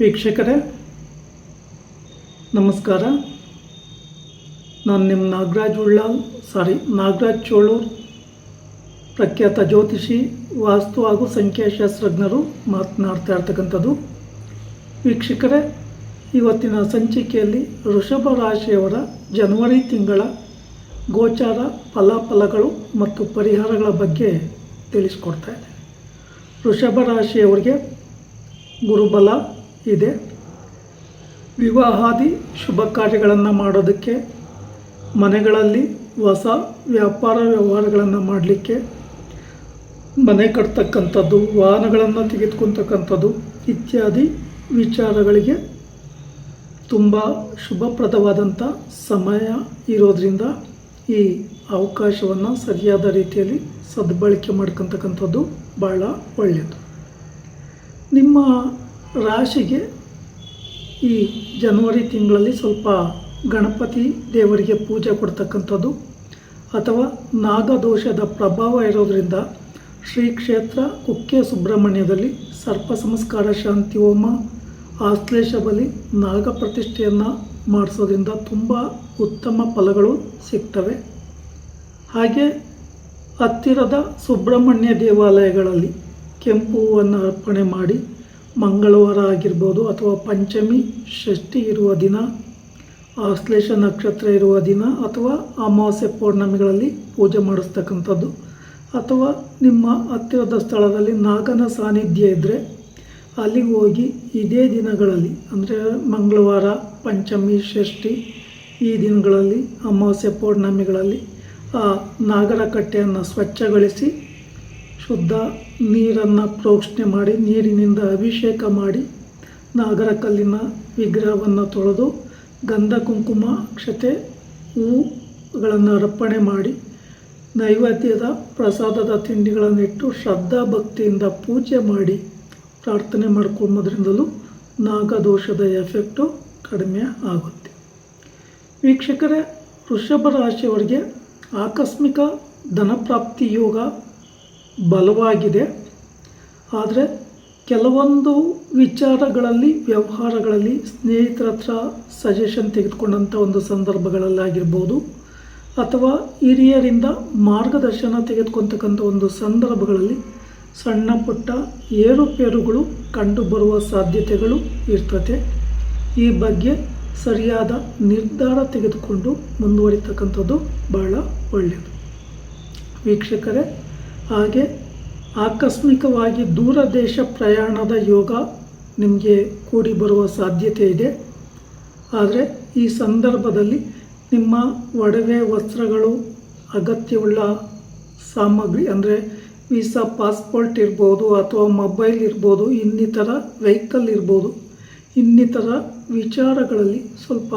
ವೀಕ್ಷಕರೇ, ನಮಸ್ಕಾರ. ನಾನು ನಿಮ್ಮ ನಾಗರಾಜ್ ಉಳ್ಳಾಲ್, ಸಾರಿ, ನಾಗರಾಜ್ ಚೋಳೂರ್, ಪ್ರಖ್ಯಾತ ಜ್ಯೋತಿಷಿ, ವಾಸ್ತು ಹಾಗೂ ಸಂಖ್ಯಾಶಾಸ್ತ್ರಜ್ಞರು ಮಾತನಾಡ್ತಾ ಇರ್ತಕ್ಕಂಥದ್ದು. ವೀಕ್ಷಕರೇ, ಇವತ್ತಿನ ಸಂಚಿಕೆಯಲ್ಲಿ ವೃಷಭ ರಾಶಿಯವರ ಜನವರಿ ತಿಂಗಳ ಗೋಚಾರ ಫಲಾಫಲಗಳು ಮತ್ತು ಪರಿಹಾರಗಳ ಬಗ್ಗೆ ತಿಳಿಸ್ಕೊಡ್ತಾ ಇದೆ ವೃಷಭ ರಾಶಿಯವರಿಗೆ ಗುರುಬಲ ಇದೆ. ವಿವಾಹಾದಿ ಶುಭ ಕಾರ್ಯಗಳನ್ನು ಮಾಡೋದಕ್ಕೆ, ಮನೆಗಳಲ್ಲಿ ಹೊಸ ವ್ಯಾಪಾರ ವ್ಯವಹಾರಗಳನ್ನು ಮಾಡಲಿಕ್ಕೆ, ಮನೆ ಕಟ್ತಕ್ಕಂಥದ್ದು, ವಾಹನಗಳನ್ನು ತೆಗೆದುಕೊಂತಕ್ಕಂಥದ್ದು ಇತ್ಯಾದಿ ವಿಚಾರಗಳಿಗೆ ತುಂಬ ಶುಭಪ್ರದವಾದಂಥ ಸಮಯ ಇರೋದರಿಂದ ಈ ಅವಕಾಶವನ್ನು ಸರಿಯಾದ ರೀತಿಯಲ್ಲಿ ಸದ್ಬಳಕೆ ಮಾಡ್ಕೊತಕ್ಕಂಥದ್ದು ಭಾಳ ಒಳ್ಳೆಯದು ನಿಮ್ಮ ರಾಶಿಗೆ ಈ ಜನವರಿ ತಿಂಗಳಲ್ಲಿ ಸ್ವಲ್ಪ ಗಣಪತಿ ದೇವರಿಗೆ ಪೂಜೆ ಕೊಡ್ತಕ್ಕಂಥದ್ದು ಅಥವಾ ನಾಗದೋಷದ ಪ್ರಭಾವ ಇರೋದರಿಂದ ಶ್ರೀ ಕ್ಷೇತ್ರ ಕುಕ್ಕೆ ಸುಬ್ರಹ್ಮಣ್ಯದಲ್ಲಿ ಸರ್ಪ ಸಂಸ್ಕಾರ ಶಾಂತಿ ಹೋಮ, ಆಶ್ಲೇಷ ಬಲಿ, ನಾಗ ಪ್ರತಿಷ್ಠೆಯನ್ನು ಮಾಡಿಸೋದ್ರಿಂದ ತುಂಬ ಉತ್ತಮ ಫಲಗಳು ಸಿಗ್ತವೆ. ಹಾಗೆ ಹತ್ತಿರದ ಸುಬ್ರಹ್ಮಣ್ಯ ದೇವಾಲಯಗಳಲ್ಲಿ ಕೆಂಪು ಹೂವನ್ನು ಅರ್ಪಣೆ ಮಾಡಿ ಮಂಗಳವಾರ ಆಗಿರ್ಬೋದು ಅಥವಾ ಪಂಚಮಿ, ಷಷ್ಠಿ ಇರುವ ದಿನ ಆಶ್ಲೇಷ ನಕ್ಷತ್ರ ಇರುವ ದಿನ ಅಥವಾ ಅಮಾವಾಸ್ಯೆ ಪೌರ್ಣಮಿಗಳಲ್ಲಿ ಪೂಜೆ ಮಾಡಿಸ್ತಕ್ಕಂಥದ್ದು. ಅಥವಾ ನಿಮ್ಮ ಹತ್ತಿರದ ಸ್ಥಳದಲ್ಲಿ ನಾಗನ ಸಾನ್ನಿಧ್ಯ ಇದ್ದರೆ ಅಲ್ಲಿಗೆ ಹೋಗಿ ಇದೇ ದಿನಗಳಲ್ಲಿ, ಅಂದರೆ ಮಂಗಳವಾರ, ಪಂಚಮಿ, ಷಷ್ಠಿ ಈ ದಿನಗಳಲ್ಲಿ, ಅಮಾವಾಸ್ಯೆ ಪೌರ್ಣಮಿಗಳಲ್ಲಿ ಆ ನಾಗರ ಕಟ್ಟೆಯನ್ನು ಸ್ವಚ್ಛಗೊಳಿಸಿ ಶುದ್ಧ ನೀರನ್ನು ಪ್ರೋಕ್ಷಣೆ ಮಾಡಿ, ನೀರಿನಿಂದ ಅಭಿಷೇಕ ಮಾಡಿ ನಾಗರಕಲ್ಲಿನ ವಿಗ್ರಹವನ್ನು ತೊಳೆದು ಗಂಧ, ಕುಂಕುಮ ಕ್ಷತೆ ಹೂಗಳನ್ನು ಅರ್ಪಣೆ ಮಾಡಿ ನೈವೇದ್ಯದ ಪ್ರಸಾದದ ತಿಂಡಿಗಳನ್ನಿಟ್ಟು ಶ್ರದ್ಧಾ ಭಕ್ತಿಯಿಂದ ಪೂಜೆ ಮಾಡಿ ಪ್ರಾರ್ಥನೆ ಮಾಡ್ಕೊಂಬೋದ್ರಿಂದಲೂ ನಾಗದೋಷದ ಎಫೆಕ್ಟು ಕಡಿಮೆ ಆಗುತ್ತೆ. ವೀಕ್ಷಕರೇ, ವೃಷಭ ರಾಶಿಯವರಿಗೆ ಆಕಸ್ಮಿಕ ಧನಪ್ರಾಪ್ತಿ ಯೋಗ ಬಲವಾಗಿದೆ. ಆದರೆ ಕೆಲವೊಂದು ವಿಚಾರಗಳಲ್ಲಿ, ವ್ಯವಹಾರಗಳಲ್ಲಿ ಸ್ನೇಹಿತರ ಹತ್ರ ಸಜೆಷನ್ ತೆಗೆದುಕೊಂಡಂಥ ಒಂದು ಸಂದರ್ಭಗಳಲ್ಲಾಗಿರ್ಬೋದು, ಅಥವಾ ಹಿರಿಯರಿಂದ ಮಾರ್ಗದರ್ಶನ ತೆಗೆದುಕೊತಕ್ಕಂಥ ಒಂದು ಸಂದರ್ಭಗಳಲ್ಲಿ ಸಣ್ಣ ಪುಟ್ಟ ಏರುಪೇರುಗಳು ಕಂಡುಬರುವ ಸಾಧ್ಯತೆಗಳು ಇರ್ತದೆ. ಈ ಬಗ್ಗೆ ಸರಿಯಾದ ನಿರ್ಧಾರ ತೆಗೆದುಕೊಂಡು ಮುಂದುವರಿತಕ್ಕಂಥದ್ದು ಬಹಳ ಒಳ್ಳೆಯದು. ವೀಕ್ಷಕರೇ ಹಾಗೆ ಆಕಸ್ಮಿಕವಾಗಿ ದೂರ ದೇಶ ಪ್ರಯಾಣದ ಯೋಗ ನಿಮಗೆ ಕೂಡಿ ಬರುವ ಸಾಧ್ಯತೆ ಇದೆ. ಆದರೆ ಈ ಸಂದರ್ಭದಲ್ಲಿ ನಿಮ್ಮ ಒಡವೆ ವಸ್ತ್ರಗಳು, ಅಗತ್ಯವುಳ್ಳ ಸಾಮಗ್ರಿ ಅಂದರೆ ವೀಸಾ ಪಾಸ್ಪೋರ್ಟ್ ಇರ್ಬೋದು ಅಥವಾ ಮೊಬೈಲ್ ಇರ್ಬೋದು, ಇನ್ನಿತರ ವೆಹಿಕಲ್ ಇರ್ಬೋದು, ಇನ್ನಿತರ ವಿಚಾರಗಳಲ್ಲಿ ಸ್ವಲ್ಪ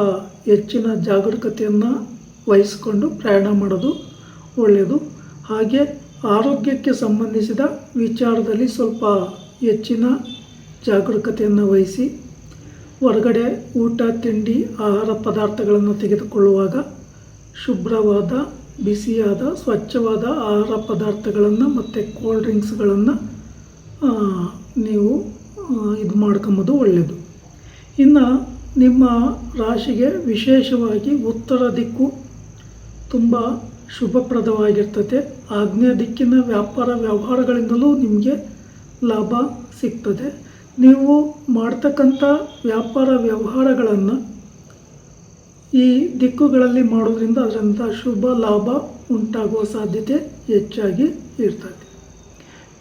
ಹೆಚ್ಚಿನ ಜಾಗರೂಕತೆಯನ್ನು ವಹಿಸಿಕೊಂಡು ಪ್ರಯಾಣ ಮಾಡೋದು ಒಳ್ಳೆಯದು. ಹಾಗೆ ಆರೋಗ್ಯಕ್ಕೆ ಸಂಬಂಧಿಸಿದ ವಿಚಾರದಲ್ಲಿ ಸ್ವಲ್ಪ ಹೆಚ್ಚಿನ ಜಾಗರೂಕತೆಯನ್ನು ವಹಿಸಿ, ಹೊರಗಡೆ ಊಟ, ತಿಂಡಿ, ಆಹಾರ ಪದಾರ್ಥಗಳನ್ನು ತೆಗೆದುಕೊಳ್ಳುವಾಗ ಶುಭ್ರವಾದ, ಬಿಸಿಯಾದ, ಸ್ವಚ್ಛವಾದ ಆಹಾರ ಪದಾರ್ಥಗಳನ್ನು ಮತ್ತು ಕೋಲ್ಡ್ ಡ್ರಿಂಕ್ಸ್ಗಳನ್ನು ನೀವು ಇದು ಮಾಡ್ಕೊಂಬೋದು ಒಳ್ಳೆಯದು ಇನ್ನು ನಿಮ್ಮ ರಾಶಿಗೆ ವಿಶೇಷವಾಗಿ ಉತ್ತರ ದಿಕ್ಕು ತುಂಬ ಶುಭಪ್ರದವಾಗಿರ್ತದೆ. ಆಗ್ನೇಯ ದಿಕ್ಕಿನ ವ್ಯಾಪಾರ ವ್ಯವಹಾರಗಳಿಂದಲೂ ನಿಮಗೆ ಲಾಭ ಸಿಗ್ತದೆ. ನೀವು ಮಾಡ್ತಕ್ಕಂಥ ವ್ಯಾಪಾರ ವ್ಯವಹಾರಗಳನ್ನು ಈ ದಿಕ್ಕುಗಳಲ್ಲಿ ಮಾಡೋದ್ರಿಂದ ಅದರಂಥ ಶುಭ, ಲಾಭ ಉಂಟಾಗುವ ಸಾಧ್ಯತೆ ಹೆಚ್ಚಾಗಿ ಇರ್ತದೆ.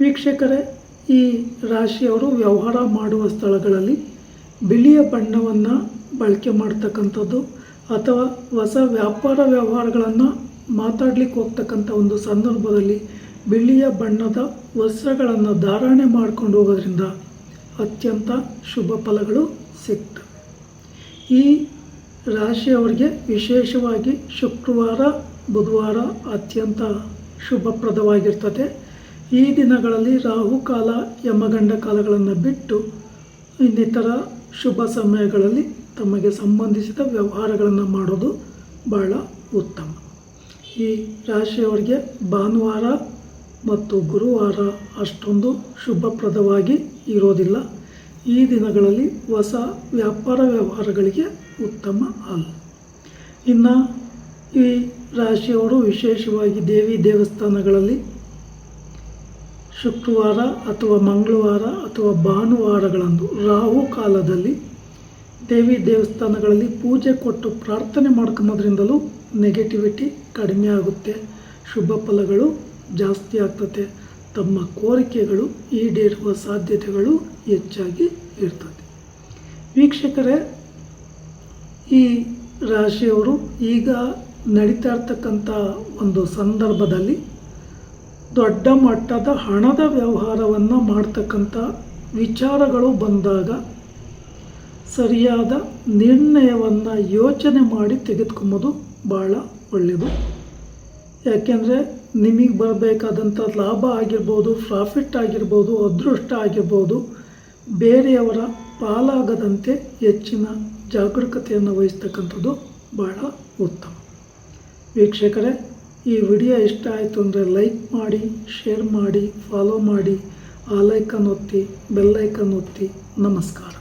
ವೀಕ್ಷಕರೇ, ಈ ರಾಶಿಯವರು ವ್ಯವಹಾರ ಮಾಡುವ ಸ್ಥಳಗಳಲ್ಲಿ ಬಿಳಿಯ ಬಣ್ಣವನ್ನು ಬಳಕೆ ಮಾಡ್ತಕ್ಕಂಥದ್ದು ಅಥವಾ ಹೊಸ ವ್ಯಾಪಾರ ವ್ಯವಹಾರಗಳನ್ನು ಮಾತಾಡ್ಲಿಕ್ಕೆ ಹೋಗ್ತಕ್ಕಂಥ ಒಂದು ಸಂದರ್ಭದಲ್ಲಿ ಬಿಳಿಯ ಬಣ್ಣದ ವಸ್ತ್ರಗಳನ್ನು ಧಾರಣೆ ಮಾಡ್ಕೊಂಡು ಹೋಗೋದ್ರಿಂದ ಅತ್ಯಂತ ಶುಭ ಫಲಗಳು ಸಿಕ್ತು ಈ ರಾಶಿಯವರಿಗೆ ವಿಶೇಷವಾಗಿ ಶುಕ್ರವಾರ, ಬುಧವಾರ ಅತ್ಯಂತ ಶುಭಪ್ರದವಾಗಿರ್ತದೆ. ಈ ದಿನಗಳಲ್ಲಿ ರಾಹುಕಾಲ ಯಮಗಂಡ ಕಾಲಗಳನ್ನು ಬಿಟ್ಟು ಇನ್ನಿತರ ಶುಭ ಸಮಯಗಳಲ್ಲಿ ತಮಗೆ ಸಂಬಂಧಿಸಿದ ವ್ಯವಹಾರಗಳನ್ನು ಮಾಡೋದು ಬಹಳ ಉತ್ತಮ. ಈ ರಾಶಿಯವರಿಗೆ ಭಾನುವಾರ ಮತ್ತು ಗುರುವಾರ ಅಷ್ಟೊಂದು ಶುಭಪ್ರದವಾಗಿ ಇರೋದಿಲ್ಲ. ಈ ದಿನಗಳಲ್ಲಿ ಹೊಸ ವ್ಯಾಪಾರ ವ್ಯವಹಾರಗಳಿಗೆ ಉತ್ತಮ ಅಲ್ಲ ಇನ್ನು ಈ ರಾಶಿಯವರು ವಿಶೇಷವಾಗಿ ದೇವಿ ದೇವಸ್ಥಾನಗಳಲ್ಲಿ ಶುಕ್ರವಾರ ಅಥವಾ ಮಂಗಳವಾರ ಅಥವಾ ಭಾನುವಾರಗಳಂದು ರಾಹು ಕಾಲದಲ್ಲಿ ದೇವಿ ದೇವಸ್ಥಾನಗಳಲ್ಲಿ ಪೂಜೆ ಕೊಟ್ಟು ಪ್ರಾರ್ಥನೆ ಮಾಡ್ಕೊಂಬೋದ್ರಿಂದಲೂ ನೆಗೆಟಿವಿಟಿ ಕಡಿಮೆ ಆಗುತ್ತೆ. ಶುಭ ಫಲಗಳು ಜಾಸ್ತಿ ಆಗ್ತದೆ. ತಮ್ಮ ಕೋರಿಕೆಗಳು ಈಡೇರುವ ಸಾಧ್ಯತೆಗಳು ಹೆಚ್ಚಾಗಿ ಇರ್ತದೆ. ವೀಕ್ಷಕರೇ, ಈ ರಾಶಿಯವರು ಈಗ ನಡೀತಾ ಇರ್ತಕ್ಕಂಥ ಒಂದು ಸಂದರ್ಭದಲ್ಲಿ ದೊಡ್ಡ ಮಟ್ಟದ ಹಣದ ವ್ಯವಹಾರವನ್ನು ಮಾಡ್ತಕ್ಕಂಥ ವಿಚಾರಗಳು ಬಂದಾಗ ಸರಿಯಾದ ನಿರ್ಣಯವನ್ನು ಯೋಚನೆ ಮಾಡಿ ತೆಗೆದುಕೊಂಬೋದು ಭಾಳ ಒಳ್ಳೆಯದು. ಯಾಕೆಂದರೆ ನಿಮಗೆ ಬರಬೇಕಾದಂಥ ಲಾಭ ಆಗಿರ್ಬೋದು ಪ್ರಾಫಿಟ್ ಆಗಿರ್ಬೋದು, ಅದೃಷ್ಟ ಆಗಿರ್ಬೋದು, ಬೇರೆಯವರ ಪಾಲಾಗದಂತೆ ಹೆಚ್ಚಿನ ಜಾಗರೂಕತೆಯನ್ನು ವಹಿಸ್ತಕ್ಕಂಥದ್ದು ಭಾಳ ಉತ್ತಮ. ವೀಕ್ಷಕರೇ, ಈ ವಿಡಿಯೋ ಇಷ್ಟ ಆಯಿತು ಅಂದರೆ ಲೈಕ್ ಮಾಡಿ, ಶೇರ್ ಮಾಡಿ ಫಾಲೋ ಮಾಡಿ, ಆ ಲೈಕನ್ ಒತ್ತಿ ಬೆಲ್ಲೈಕನ್ ಒತ್ತಿ. ನಮಸ್ಕಾರ.